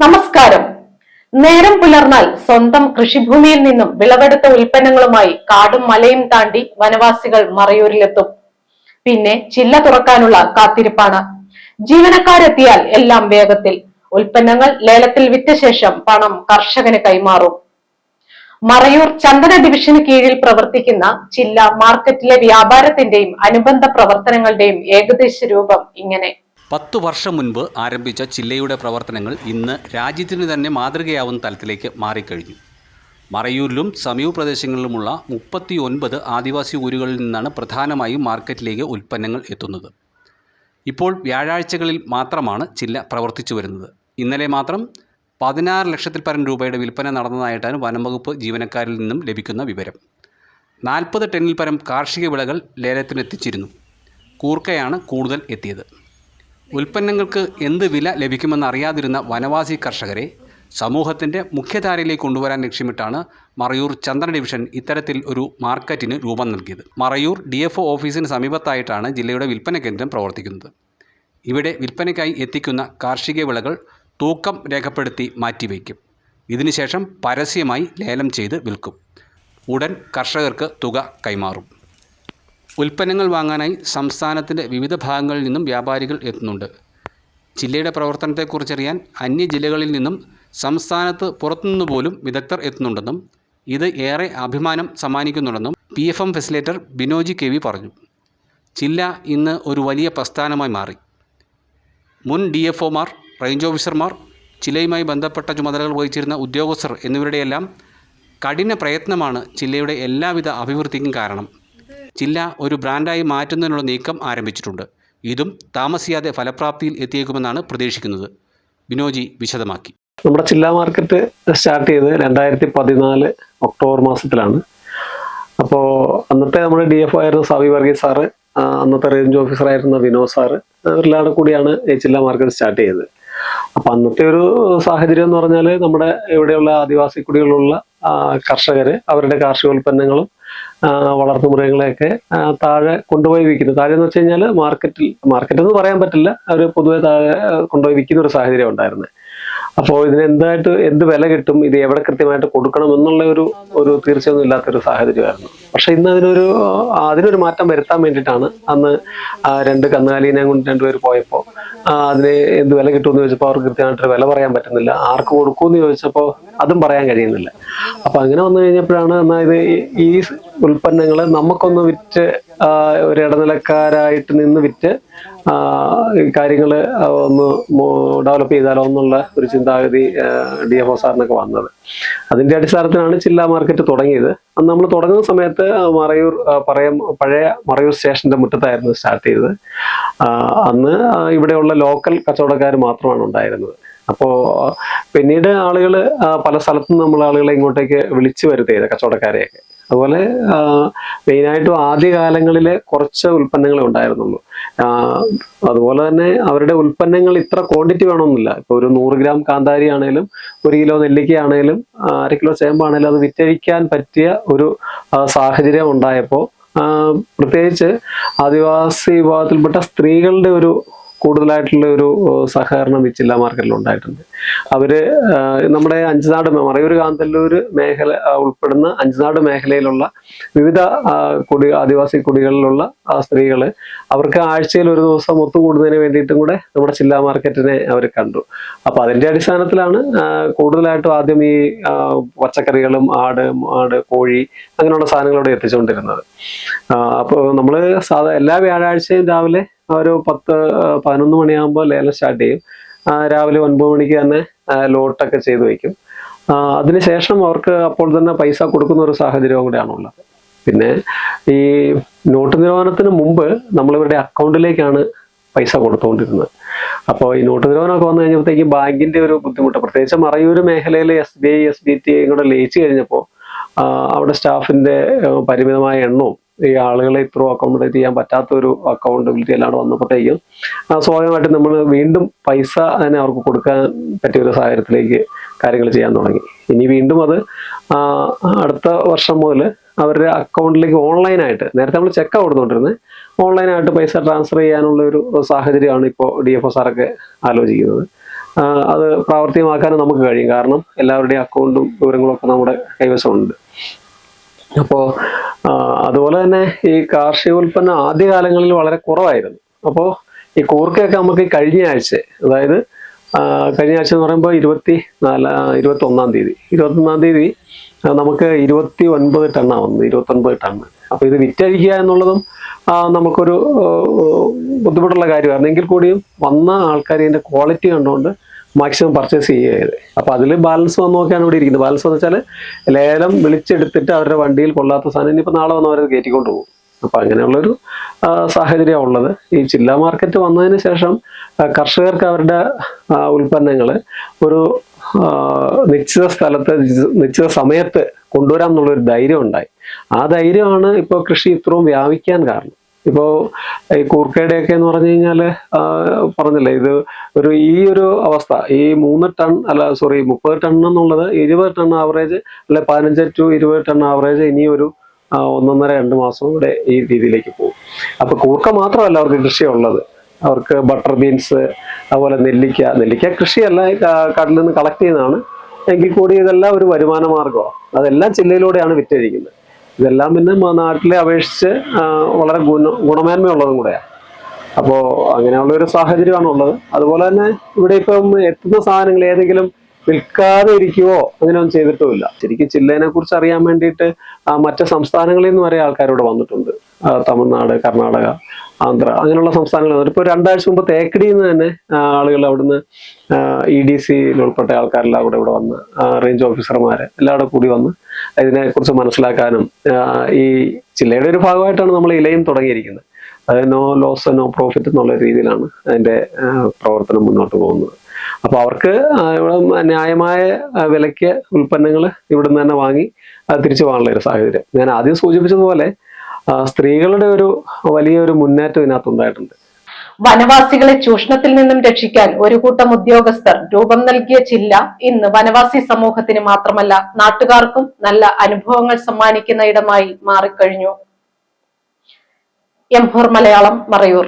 നമസ്കാരം. നേരം പുലർന്നാൽ സ്വന്തം കൃഷിഭൂമിയിൽ നിന്നും വിളവെടുത്ത ഉൽപ്പന്നങ്ങളുമായി കാടും മലയും താണ്ടി വനവാസികൾ മറയൂരിലെത്തും. പിന്നെ ചില്ല തുറക്കാനുള്ള കാത്തിരിപ്പാണ്. ജീവനക്കാരെത്തിയാൽ എല്ലാം വേഗത്തിൽ. ഉൽപ്പന്നങ്ങൾ ലേലത്തിൽ വിറ്റ ശേഷം പണം കർഷകന് കൈമാറും. മറയൂർ ചന്ദന ഡിവിഷന് കീഴിൽ പ്രവർത്തിക്കുന്ന ചില്ല മാർക്കറ്റിലെ വ്യാപാരത്തിന്റെയും അനുബന്ധ പ്രവർത്തനങ്ങളുടെയും ഏകദേശ രൂപം ഇങ്ങനെ. പത്തു വർഷം മുൻപ് ആരംഭിച്ച ചില്ലയുടെ പ്രവർത്തനങ്ങൾ ഇന്ന് രാജ്യത്തിന് തന്നെ മാതൃകയാവുന്ന തലത്തിലേക്ക് മാറിക്കഴിഞ്ഞു. മറയൂരിലും സമീപ പ്രദേശങ്ങളിലുമുള്ള മുപ്പത്തി ഒൻപത് ആദിവാസി ഊരുകളിൽ നിന്നാണ് പ്രധാനമായും മാർക്കറ്റിലേക്ക് ഉൽപ്പന്നങ്ങൾ എത്തുന്നത്. ഇപ്പോൾ വ്യാഴാഴ്ചകളിൽ മാത്രമാണ് ചില്ല പ്രവർത്തിച്ചു വരുന്നത്. ഇന്നലെ മാത്രം പതിനാറ് ലക്ഷത്തിൽ പരം രൂപയുടെ വിൽപ്പന നടന്നതായിട്ടാണ് വനംവകുപ്പ് ജീവനക്കാരിൽ നിന്നും ലഭിക്കുന്ന വിവരം. നാൽപ്പത് ടണ്ണിൽ പരം കാർഷിക വിളകൾ ലേലത്തിനെത്തിച്ചിരുന്നു. കൂർക്കയാണ് കൂടുതൽ എത്തിയത്. ഉൽപ്പന്നങ്ങൾക്ക് എന്ത് വില ലഭിക്കുമെന്ന് അറിയാതിരുന്ന വനവാസി കർഷകരെ സമൂഹത്തിന്റെ മുഖ്യധാരയിലേക്ക് കൊണ്ടുവരാൻ ലക്ഷ്യമിട്ടാണ് മറയൂർ ചന്ദ്ര ഡിവിഷൻ ഇത്തരത്തിൽ ഒരു മാർക്കറ്റിന് രൂപം നൽകിയത്. മറയൂർ ഡി എഫ് ഓഫീസിന് സമീപത്തായിട്ടാണ് ജില്ലയുടെ വിൽപ്പന കേന്ദ്രം പ്രവർത്തിക്കുന്നത്. ഇവിടെ വിൽപ്പനയ്ക്കായി എത്തിക്കുന്ന കാർഷിക വിളകൾ തൂക്കം രേഖപ്പെടുത്തി മാറ്റിവെക്കും ഇതിനുശേഷം പരസ്യമായി ലേലം ചെയ്ത് വിൽക്കും. ഉടൻ കർഷകർക്ക് തുക കൈമാറും. ഉൽപ്പന്നങ്ങൾ വാങ്ങാനായി സംസ്ഥാനത്തിന്റെ വിവിധ ഭാഗങ്ങളിൽ നിന്നും വ്യാപാരികൾ എത്തുന്നുണ്ട്. ജില്ലയുടെ പ്രവർത്തനത്തെക്കുറിച്ചറിയാൻ അന്യ ജില്ലകളിൽ നിന്നും സംസ്ഥാനത്ത് പുറത്തുനിന്ന് പോലും വിദഗ്ധർ എത്തുന്നുണ്ടെന്നും ഇത് ഏറെ അഭിമാനം സമ്മാനിക്കുന്നുണ്ടെന്നും P F M facilitator Binoji K V പറഞ്ഞു. ജില്ല ഇന്ന് ഒരു വലിയ പ്രസ്ഥാനമായി മാറി. മുൻ ഡി എഫ് ഒമാർ റേഞ്ച് ഓഫീസർമാർ ജില്ലയുമായി ബന്ധപ്പെട്ട ചുമതലകൾ വഹിച്ചിരുന്ന ഉദ്യോഗസ്ഥർ എന്നിവരുടെയെല്ലാം കഠിന പ്രയത്നമാണ് ജില്ലയുടെ എല്ലാവിധ അഭിവൃദ്ധിക്കും കാരണം. ജില്ല ഒരു ബ്രാൻഡായി മാറ്റുന്നതിനുള്ള നീക്കം ആരംഭിച്ചിട്ടുണ്ട്. ഇതും താമസിയാതെ ഫലപ്രാപ്തിയിൽ എത്തിയേക്കുമെന്നാണ് പ്രതീക്ഷിക്കുന്നത്. ബിനോജി വിശദമാക്കി. നമ്മുടെ ചില്ല മാർക്കറ്റ് സ്റ്റാർട്ട് ചെയ്ത് രണ്ടായിരത്തി പതിനാല് ഒക്ടോബർ മാസത്തിലാണ്. അപ്പോൾ അന്നത്തെ നമ്മുടെ ഡി എഫ് ആയിരുന്ന സാവി വർഗീസ് സാറ് അന്നത്തെ റേഞ്ച് ഓഫീസറായിരുന്ന വിനോദ് സാറ് അവരെല്ലാവരും കൂടിയാണ് ഈ ചില്ല മാർക്കറ്റ് സ്റ്റാർട്ട് ചെയ്തത്. അപ്പം അന്നത്തെ ഒരു സാഹചര്യം എന്ന് പറഞ്ഞാൽ നമ്മുടെ ഇവിടെയുള്ള ആദിവാസി കുടികളുള്ള കർഷകർ അവരുടെ കാർഷികോൽപ്പന്നങ്ങളും ആ, വളർത്തുമൃഗങ്ങളെയൊക്കെ ആ, താഴെ കൊണ്ടുപോയി വിൽക്കുന്നു. താഴെ എന്ന് വെച്ച് കഴിഞ്ഞാൽ മാർക്കറ്റിൽ മാർക്കറ്റ് എന്ന് പറയാൻ പറ്റില്ല അവർ പൊതുവെ താഴെ കൊണ്ടുപോയി വിൽക്കുന്ന ഒരു സാഹചര്യം ഉണ്ടായിരുന്നത് അപ്പോൾ ഇതിന് എന്തായിട്ട് എന്ത് വില കിട്ടും? ഇത് എവിടെ കൃത്യമായിട്ട് കൊടുക്കണം എന്നുള്ള ഒരു ഒരു തീർച്ചയൊന്നും ഇല്ലാത്തൊരു സാഹചര്യമായിരുന്നു. പക്ഷെ ഇന്ന് അതിനൊരു അതിനൊരു മാറ്റം വരുത്താൻ വേണ്ടിയിട്ടാണ് അന്ന് രണ്ട് കന്നുകാലിനെ കൊണ്ട് രണ്ടുപേർ പോയപ്പോൾ അതിന് എന്ത് വില കിട്ടുമെന്ന് ചോദിച്ചപ്പോൾ അവർക്ക് കൃത്യമായിട്ടൊരു വില പറയാൻ പറ്റുന്നില്ല. ആർക്ക് കൊടുക്കുമെന്ന് ചോദിച്ചപ്പോൾ അതും പറയാൻ കഴിയുന്നില്ല. അപ്പം അങ്ങനെ വന്നു കഴിഞ്ഞപ്പോഴാണ് എന്നാൽ ഇത് ഈ- ഉൽപ്പന്നങ്ങൾ നമുക്കൊന്ന് വിറ്റ് ഒരു ഇടനിലക്കാരായിട്ട് നിന്ന് വിറ്റ് കാര്യങ്ങൾ ഒന്ന് ഡെവലപ്പ് ചെയ്താലോ എന്നുള്ള ഒരു ചിന്താഗതി ഡി എഫ് ഒ സാറിനൊക്കെ വന്നത്. അതിന്റെ അടിസ്ഥാനത്തിലാണ് ചില്ല മാർക്കറ്റ് തുടങ്ങിയത്. അന്ന് നമ്മൾ തുടങ്ങുന്ന സമയത്ത് മറയൂർ പറയം പഴയ മറയൂർ സ്റ്റേഷന്റെ മുറ്റത്തായിരുന്നു സ്റ്റാർട്ട് ചെയ്തത്. അന്ന് ഇവിടെയുള്ള ലോക്കൽ കച്ചവടക്കാർ മാത്രമാണ് ഉണ്ടായിരുന്നത്. അപ്പോൾ പിന്നീട് ആളുകൾ പല സ്ഥലത്തുനിന്ന് നമ്മൾ ആളുകളെ ഇങ്ങോട്ടേക്ക് വിളിച്ചു വരുത്തിയത് കച്ചവടക്കാരെയൊക്കെ. അതുപോലെ മെയിനായിട്ടും ആദ്യ കാലങ്ങളിൽ കുറച്ച് ഉൽപ്പന്നങ്ങളെ ഉണ്ടായിരുന്നുള്ളൂ. അതുപോലെ തന്നെ അവരുടെ ഉൽപ്പന്നങ്ങൾ ഇത്ര ക്വാണ്ടിറ്റി വേണമെന്നില്ല ഇപ്പോൾ ഒരു നൂറ് ഗ്രാം കാന്താരി ആണെങ്കിലും ഒരു കിലോ നെല്ലിക്ക ആണെങ്കിലും അര കിലോ ചേമ്പാണെങ്കിലും അത് വിറ്റഴിക്കാൻ പറ്റിയ ഒരു സാഹചര്യം ഉണ്ടായപ്പോൾ പ്രത്യേകിച്ച് ആദിവാസി വിഭാഗത്തിൽപ്പെട്ട സ്ത്രീകളുടെ ഒരു കൂടുതലായിട്ടുള്ള ഒരു സഹകരണം ഈ ചില്ല മാർക്കറ്റിൽ ഉണ്ടായിട്ടുണ്ട്. അവർ നമ്മുടെ അഞ്ചുനാട് മറയൂർ കാന്തല്ലൂർ മേഖല ഉൾപ്പെടുന്ന അഞ്ചുനാട് മേഖലയിലുള്ള വിവിധ കുടി ആദിവാസി കുടികളിലുള്ള ആ, സ്ത്രീകൾ അവർക്ക് ആഴ്ചയിൽ ഒരു ദിവസം ഒത്തുകൂടുന്നതിന് വേണ്ടിയിട്ടും കൂടെ നമ്മുടെ ചില്ലാ മാർക്കറ്റിനെ അവർ കണ്ടു. അപ്പൊ അതിന്റെ അടിസ്ഥാനത്തിലാണ് കൂടുതലായിട്ടും ആദ്യം ഈ പച്ചക്കറികളും ആട് ആട് കോഴി അങ്ങനെയുള്ള സാധനങ്ങളോട് എത്തിച്ചുകൊണ്ടിരുന്നത്. അപ്പോൾ നമ്മൾ സാധാ എല്ലാ വ്യാഴാഴ്ചയും രാവിലെ ഒരു പത്ത് പതിനൊന്ന് മണിയാകുമ്പോൾ ലേലം സ്റ്റാർട്ട് ചെയ്യും. രാവിലെ ഒൻപത് മണിക്ക് തന്നെ ലോട്ടൊക്കെ ചെയ്തു വയ്ക്കും അതിനുശേഷം അവർക്ക് അപ്പോൾ തന്നെ പൈസ കൊടുക്കുന്ന ഒരു സാഹചര്യവും കൂടെയാണ് ഉള്ളത്. പിന്നെ ഈ നോട്ട് നിരോധനത്തിന് മുമ്പ് നമ്മളിവരുടെ അക്കൗണ്ടിലേക്കാണ് പൈസ കൊടുത്തുകൊണ്ടിരുന്നത്. അപ്പോൾ ഈ നോട്ട് നിരോധനമൊക്കെ വന്നു കഴിഞ്ഞപ്പോഴത്തേക്ക് ബാങ്കിന്റെ ഒരു ബുദ്ധിമുട്ട്. പ്രത്യേകിച്ച് മറയൂർ മേഖലയിൽ S B I S B T കൂടെ ലയിച്ചു കഴിഞ്ഞപ്പോൾ അവിടെ സ്റ്റാഫിന്റെ പരിമിതമായ എണ്ണവും ഈ ആളുകളെ ഇത്ര അക്കോമഡേറ്റ് ചെയ്യാൻ പറ്റാത്ത ഒരു അക്കൗണ്ടബിലിറ്റി എല്ലാം വന്നപ്പോഴത്തേക്കും സ്വാഭാവികമായിട്ട് നമ്മൾ വീണ്ടും പൈസ തന്നെ അവർക്ക് കൊടുക്കാൻ പറ്റിയ ഒരു സാഹചര്യത്തിലേക്ക് കാര്യങ്ങൾ ചെയ്യാൻ തുടങ്ങി. ഇനി വീണ്ടും അത് അടുത്ത വർഷം മുതൽ അവരുടെ അക്കൗണ്ടിലേക്ക് ഓൺലൈനായിട്ട് നേരത്തെ നമ്മൾ ചെക്ക് കൊടുത്തുകൊണ്ടിരുന്നത് ഓൺലൈനായിട്ട് പൈസ ട്രാൻസ്ഫർ ചെയ്യാനുള്ള ഒരു സാഹചര്യമാണ് ഇപ്പോൾ ഡി എഫ് ഒ സാറൊക്കെ ആലോചിക്കുന്നത്. അത് പ്രാവർത്തികമാക്കാനും നമുക്ക് കഴിയും. കാരണം എല്ലാവരുടെയും അക്കൗണ്ടും വിവരങ്ങളും ഒക്കെ നമ്മുടെ കൈവശമുണ്ട്. അപ്പോൾ അതുപോലെ തന്നെ ഈ കാർഷിക ഉൽപ്പന്നം ആദ്യകാലങ്ങളിൽ വളരെ കുറവായിരുന്നു. അപ്പോൾ ഈ കൂർക്കയൊക്കെ നമുക്ക് കഴിഞ്ഞ ആഴ്ച അതായത് കഴിഞ്ഞ ആഴ്ച എന്ന് പറയുമ്പോൾ ഇരുപത്തി നാല് ഇരുപത്തി ഒന്നാം തീയതി. ഇരുപത്തി ഒന്നാം തീയതി നമുക്ക് ഇരുപത്തി ഒൻപത് ടണ്ണാണ് വന്നത് ഇരുപത്തി ഒൻപത് ടണ്ണ് അപ്പോൾ ഇത് വിറ്റഴിക്കുക എന്നുള്ളതും നമുക്കൊരു ബുദ്ധിമുട്ടുള്ള കാര്യമായിരുന്നു എങ്കിൽ കൂടിയും വന്ന ആൾക്കാർ ഇതിന്റെ ക്വാളിറ്റി കണ്ടുകൊണ്ട് മാക്സിമം പർച്ചേസ് ചെയ്യുകയത് അപ്പോൾ അതിൽ ബാലൻസ് വന്ന് നോക്കിയാണ് ഇവിടെ ഇരിക്കുന്നത്. ബാലൻസ് എന്ന് വെച്ചാൽ ലേലം വിളിച്ചെടുത്തിട്ട് അവരുടെ വണ്ടിയിൽ കൊള്ളാത്ത സാധനം ഇനിയിപ്പോൾ നാളെ വന്ന് അവരത് കയറ്റിക്കൊണ്ട് പോകും. അപ്പോൾ അങ്ങനെയുള്ളൊരു സാഹചര്യമാണ് ഉള്ളത്. ഈ ചില്ലാ മാർക്കറ്റ് വന്നതിന് ശേഷം കർഷകർക്ക് അവരുടെ ഉൽപ്പന്നങ്ങൾ ഒരു നിശ്ചിത സ്ഥലത്ത് നിശ്ചിത സമയത്ത് കൊണ്ടുവരാം എന്നുള്ളൊരു ധൈര്യം ഉണ്ടായി. ആ ധൈര്യമാണ് ഇപ്പോൾ കൃഷി ഇത്രയും വ്യാപിക്കാൻ കാരണം. ഇപ്പോൾ ഈ കൂർക്കയുടെയൊക്കെ എന്ന് പറഞ്ഞു കഴിഞ്ഞാൽ പറഞ്ഞില്ലേ ഇത് ഒരു ഈ ഒരു അവസ്ഥ. ഈ മൂന്ന് ടൺ അല്ല സോറി മുപ്പത് ടൺ എന്നുള്ളത് ഇരുപത് ടൺ ആവറേജ് അല്ലെ പതിനഞ്ച് ടു ഇരുപത് ടൺ ആവറേജ് ഇനി ഒരു ഒന്നൊന്നര രണ്ട് മാസം കൂടെ ഈ രീതിയിലേക്ക് പോകും. അപ്പൊ കൂർക്ക മാത്രമല്ല അവർക്ക് കൃഷിയുള്ളത്. അവർക്ക് ബട്ടർ ബീൻസ് അതുപോലെ നെല്ലിക്ക. നെല്ലിക്ക കൃഷിയല്ല കടലിൽ നിന്ന് കളക്ട് ചെയ്യുന്നതാണ്. എങ്കിൽ കൂടി ഇതെല്ലാം ഒരു വരുമാന മാർഗമാണ് അതെല്ലാം ജില്ലയിലൂടെയാണ് വിറ്റഴിക്കുന്നത്. ഇതെല്ലാം പിന്നെ നാട്ടിലെ അപേക്ഷിച്ച് വളരെ ഗുണ ഗുണമേന്മയുള്ളതും കൂടെയാണ് അപ്പോൾ അങ്ങനെയുള്ള ഒരു സാഹചര്യമാണ് ഉള്ളത്. അതുപോലെ തന്നെ ഇവിടെ ഇപ്പം എത്തുന്ന സാധനങ്ങൾ ഏതെങ്കിലും വിൽക്കാതെ ഇരിക്കുവോ അങ്ങനെയൊന്നും ചെയ്തിട്ടുമില്ല. ശരിക്കും ചില്ലേനെ കുറിച്ച് അറിയാൻ വേണ്ടിയിട്ട് മറ്റു സംസ്ഥാനങ്ങളിൽ നിന്ന് വരെ ആൾക്കാരോട് വന്നിട്ടുണ്ട്. തമിഴ്നാട് കർണാടക ആന്ധ്ര അങ്ങനെയുള്ള സംസ്ഥാനങ്ങൾ ഇപ്പോൾ രണ്ടാഴ്ച മുമ്പ് തേക്കടിയിൽ നിന്ന് തന്നെ ആളുകൾ അവിടുന്ന് ഇ ഡി സിയിൽ ഉൾപ്പെട്ട ആൾക്കാരെല്ലാം കൂടെ ഇവിടെ വന്ന് റേഞ്ച് ഓഫീസർമാരെ എല്ലാവരും കൂടി വന്ന് ഇതിനെക്കുറിച്ച് മനസ്സിലാക്കാനും ഈ ജില്ലയുടെ ഒരു ഭാഗമായിട്ടാണ് നമ്മൾ ഇലയും തുടങ്ങിയിരിക്കുന്നത്. അത് നോ ലോസ് നോ പ്രോഫിറ്റ് എന്നുള്ള രീതിയിലാണ് അതിന്റെ പ്രവർത്തനം മുന്നോട്ട് പോകുന്നത്. അപ്പോൾ അവർക്ക് ന്യായമായ വിലയ്ക്ക് ഉൽപ്പന്നങ്ങൾ ഇവിടുന്ന് തന്നെ വാങ്ങി തിരിച്ചു പോകാനുള്ള ഒരു സാഹചര്യം. ഞാൻ ആദ്യം സൂചിപ്പിച്ചതുപോലെ സ്ത്രീകളുടെ ഒരു വലിയൊരു മുന്നേറ്റം ഇതിനകത്ത് ഉണ്ടായിട്ടുണ്ട്. വനവാസികളെ ചൂഷണത്തിൽ നിന്നും രക്ഷിക്കാൻ ഒരു കൂട്ടം ഉദ്യോഗസ്ഥർ രൂപം നൽകിയ ചില്ല ഇന്ന് വനവാസി സമൂഹത്തിന് മാത്രമല്ല നാട്ടുകാർക്കും നല്ല അനുഭവങ്ങൾ സമ്മാനിക്കുന്ന ഇടമായി മാറിക്കഴിഞ്ഞു. M four Malayalam Marayoor.